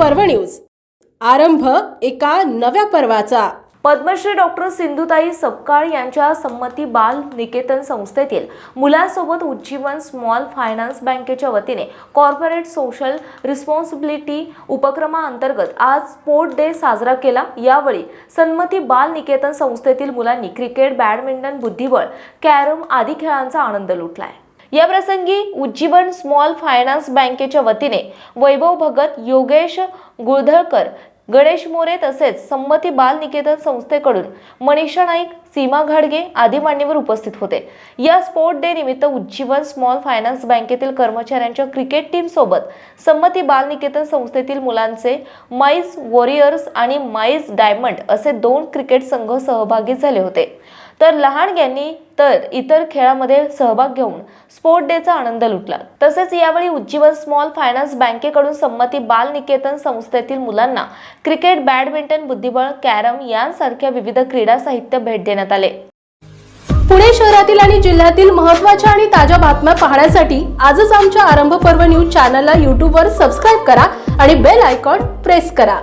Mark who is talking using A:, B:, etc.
A: News. आरंभ एका नव्या पर्वाचा.
B: पद्मश्री डॉक्टर सिंधुताई सपकाळ यांच्या संमती बाल निकेतन संस्थेतील मुलांसोबत उज्जीवन स्मॉल फायनान्स बँकेच्या वतीने कॉर्पोरेट सोशल रिस्पॉन्सिबिलिटी उपक्रमाअंतर्गत आज स्पोर्ट डे साजरा केला. यावेळी संमती बाल निकेतन संस्थेतील मुलांनी क्रिकेट बॅडमिंटन बुद्धिबळ कॅरम आदी खेळांचा आनंद लुटलाय. या प्रसंगी उज्जीवन स्मॉल फायनान्स बँकेच्या वतीने वैभव भगत योगेश गुळधळकर गणेश मोरे तसेच संमती बाल निकेतन संस्थेकडून मनीषा नाईक सीमा घाडगे आदी मान्यवर उपस्थित होते. या स्पोर्ट डे निमित्त उज्जीवन स्मॉल फायनान्स बँकेतील कर्मचाऱ्यांच्या क्रिकेट टीम सोबत संमती बाल निकेतन संस्थेतील मुलांचे माईज वॉरियर्स आणि माईज डायमंड असे दोन क्रिकेट संघ सहभागी झाले होते. तर लहानग्यांनी तर इतर खेळामध्ये सहभाग घेऊन स्पोर्ट डेचा आनंद लुटला. तसेच यावेळी उज्जीवन स्मॉल फायनान्स बँकेकडून संमती बाल निकेतन संस्थेतील मुलांना क्रिकेट बॅडमिंटन बुद्धिबळ कॅरम यांसारख्या विविध क्रीडा साहित्य भेट देण्यात आले.
A: पुणे शहरातील आणि जिल्ह्यातील महत्त्वाच्या आणि ताज्या बातम्या पाहण्यासाठी आजच आमच्या आरंभ पर्व न्यूज चॅनलला यूट्यूबवर सबस्क्राईब करा आणि बेल आयकॉन प्रेस करा.